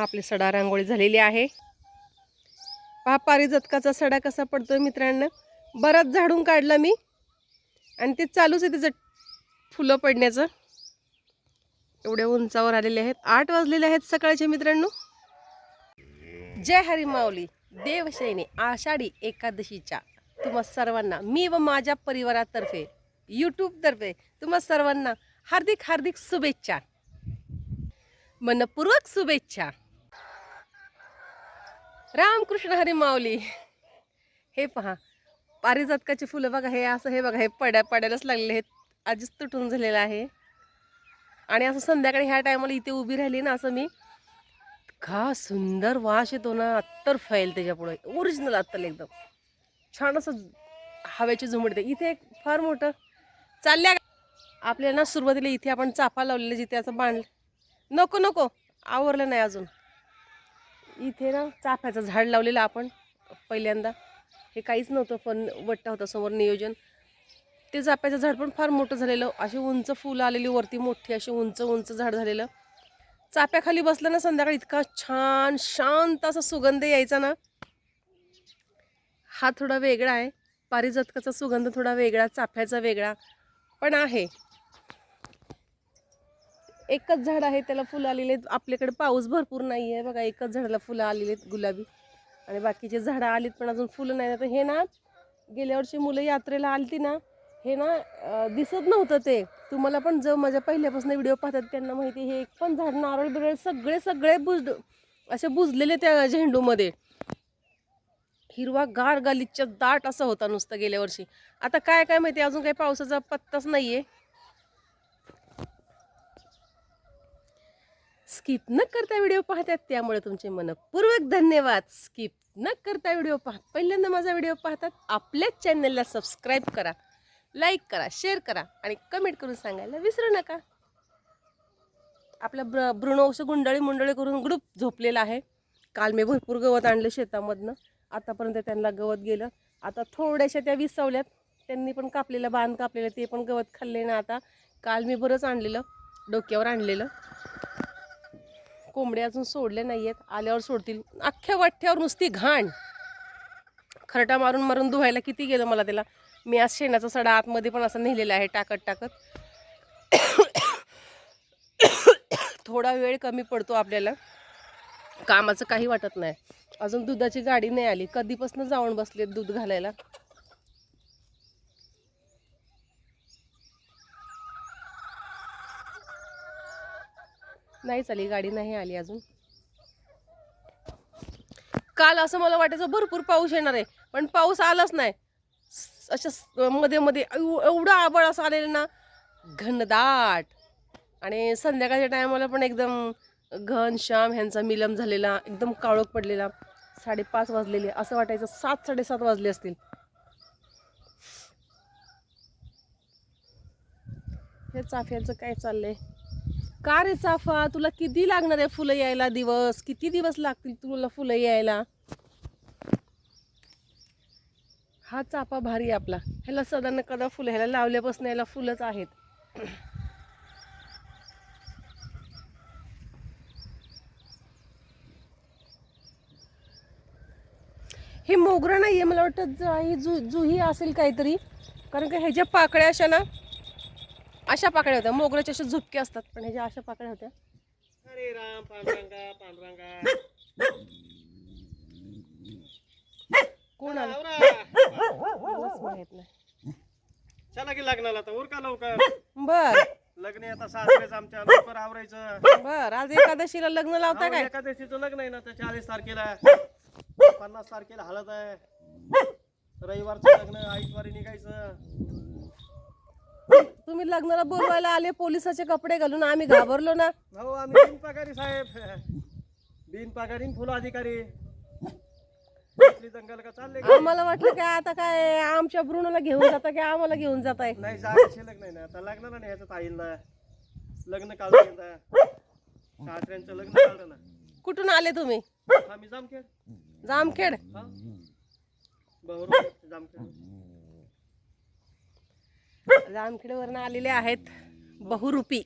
पहा आपली सडा रांगोळी झालेली आहे. पहा पारिजातकाचा सडा कसा पडतोय मित्रांनो. बराच झाडून काढला मी. आणि ते चालूच आहे त्याचं फुलं पडण्याचं. एवढ्या उंचावर आलेले आहेत. आठ वाजलेले आहेत सकाळचे मित्रांनो. जय हरी माऊली. देवशैनी आषाढी एकादशीच्या तुम्हा सर्वांना मी व माझ्या परिवारातर्फे यूट्यूबतर्फे तुम्हा सर्वांना हार्दिक हार्दिक शुभेच्छा. मनपूर्वक शुभेच्छा. रामकृष्ण हरी माऊली. हे पहा पारिजातकाची फुलं बघा हे असं हे बघा हे पड्या पडायलाच लागलेले आहेत. आधीच तुटून झालेलं आहे. आणि असं संध्याकाळी ह्या टायमाला इथे उभी राहिली ना असं मी का सुंदर वास येतो ना अत्तर फैल त्याच्यापुढे ओरिजिनल अत्तर एकदम. छान असं हवेची झुमडते येते. इथे एक फार मोठं चालल्या आपल्याला ना सुरुवातीला इथे आपण चाफा लावलेलं जिथे असं बांध नको नको आवरलं नाही अजून. इथे ना चाफ्याचं झाड लावलेलं आपण पहिल्यांदा. हे काहीच नव्हतं पण वट्टा होता समोर नियोजन. ते चाफ्याचं झाड पण फार मोठं झालेलं. अशी उंच फुलं आलेली वरती मोठी अशी उंच उंच झाड झालेलं. चाफ्याखाली बसलं ना संध्याकाळी इतका छान शांत असा सुगंध यायचा ना. हा थोडा वेगळा आहे. पारिजातकाचा सुगंध थोडा वेगळा चाफ्याचा वेगळा. पण आहे. एकच झाड आहे त्याला फुलं आलेले आहेत. आपल्याकडे पाऊस भरपूर नाही आहे बघा एकच झाडाला फुलं आलेली आहेत गुलाबी. आणि बाकीचे झाडं आलीत पण अजून फुलं नाही. तर हे ना गेल्या वर्षी मुलं यात्रेला आलती ना हे ना दिसत नव्हतं ते. तुम्हाला पण जो माझ्या पहिल्यापासून व्हिडिओ पाहतात त्यांना माहिती हे एक पण झाड नारळ बिरळ सगळे सगळे बुज असे बुजलेले त्या झेंडूमध्ये. हिरवा गार गालीच्या दाट असा होता नुसतं गेल्या वर्षी. आता काय काय माहिती अजून काही पावसाचा पत्ताच नाहीये. स्किप न करता व्हिडिओ पाहतात. त्यामुळे तुमचे मनपूर्वक धन्यवाद. स्किप न करता व्हिडिओ पाहत पहिल्यांदा माझा व्हिडिओ पाहतात आपल्याच चॅनलला सबस्क्राईब करा लाईक करा शेअर करा आणि कमेंट करून सांगायला विसरू नका. आपला ब्र ब्रुणो असं गुंडाळी मुंडळी करून ग्रुप झोपलेला आहे. काल मी भरपूर गवत आणलं शेतामधनं. आतापर्यंत त्यांना गवत गेलं. आता थोड्याशा त्या विसावल्यात. त्यांनी पण कापलेलं बांध कापलेलं ते पण गवत खाल्ले ना आता. काल मी बरंच आणलेलं डोक्यावर आणलेलं. कोंबडे अजून सोडले नाही आहेत आल्यावर सोडतील. अख्ख्या वाठ्यावर नुसती घाण. खरटा मारून मारून धुवायला किती गेलं मला त्याला. मी आज शेणाचा सडा आतमध्ये पण असा नेलेला आहे टाकत टाकत. थोडा वेळ कमी पडतो आपल्याला. कामाचं काही वाटत नाही. अजून दुधाची गाडी नाही आली. कधीपासून जाऊन बसले दूध घालायला. नाही चाली गाडी नाही आली अजून. काल असं मला वाटायचं भरपूर पाऊस येणार आहे पण पाऊस आलाच नाही. अशा मध्ये मध्ये एव- एवढं आबळ असं आलेलं ना घनदाट. आणि संध्याकाळच्या टायमाला पण एकदम घन श्याम ह्यांचा मिलम झालेला एकदम काळोख पडलेला. साडेपाच वाजलेले असं वाटायचं सात साडेसात वाजले असतील. हे चाफ्यांचं काय चाललंय? का रे चाफा? तुला किती लागणार आहे फुलं यायला दिवस? किती दिवस लागतील तुला फुलं यायला? हा चाफा भारी आपला. ह्याला सदांना कदा फुलं ह्याला लावल्यापासून याला फुलंच आहेत. हे मोगरा नाही आहे मला वाटतं जाई जु जुही असेल काहीतरी. कारण का ह्याच्या पाकळ्या अशा ना अशा पाकळ्या होत्या. मोगऱ्याच्या अशा झुपके असतात पण ह्याच्या अशा पाकळ्या होत्या. हरे राम पांडुरंगा पांडुरंगा. कोण आलं. मलाच माहीत नाही चला की लग्नाला उरका लवकर. बर. लग्न आहे आता सासरेच आमच्या लवकर आवरायचं. बर आज एकादशीला लग्न लावता काय? एकादशीचं लग्न आहे ना तर चाळीस तारखेला. पन्नास तारखेला हळद आहे रविवारचं लग्न आईतवारी निघायचं. तुम्ही लग्नाला बोलवायला आले पोलिसाचे कपडे घालून आम्ही घाबरलो ना. हो आम्ही बिनपगारी साहेब. बिनपगारी फुल अधिकारी. दंगल का चालले का? आम्हाला वाटलं काय आता काय आमच्या ब्रुणाला घेऊन जाता की आम्हाला घेऊन जाताय? नाही जागा शिल्लक नाही ना. आता लग्नाला नाही ह्याचं ताईला लग्न काढलं सासऱ्यांचं लग्न काढलं ना. कुठून आले तुम्ही? आम्ही जामखेड. जामखेड? हा? बरोबर जामखेड. जामखेडवरनं आलेले आहेत बहुरूपी.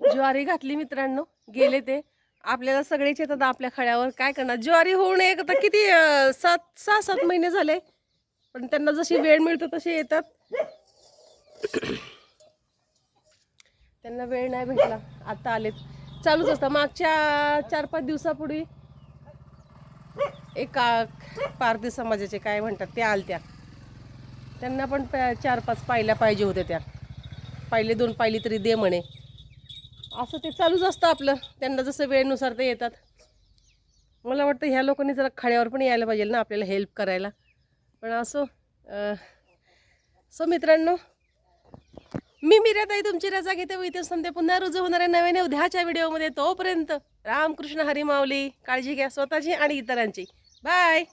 ज्वारी घातली मित्रांनो गेले ते. आपल्याला सगळेच येतात आपल्या खड्यावर काय करणार? ज्वारी होऊ नये आता किती सात सहा सात महिने झाले. पण त्यांना जशी वेळ मिळतो तसे येतात. त्यांना वेळ नाही भेटला. आता आलेत. चालूच असतं. मागच्या चार पाच दिवसापूर्वी एका पारधी समाजाचे काय म्हणतात त्या आलत्या. त्यांना पण प- चार पाच पायल्या पाहिजे होत्या त्या. पाहिले दोन पाहिली तरी दे म्हणे. असं ते चालूच असतं आपलं. त्यांना जसं वेळेनुसार ते येतात. मला वाटतं ह्या लोकांनी जरा खड्यावर पण यायला पाहिजे ना आपल्याला हेल्प करायला. पण असो सो मित्रांनो मी मिराताई तुमची रजा घेते व इथे संध्या पुन्हा रुजू होणाऱ्या नव्याने. उद्याच्या व्हिडिओमध्ये तोपर्यंत रामकृष्ण हरी माऊली काळजी घ्या स्वतःची आणि इतरांची. Bye!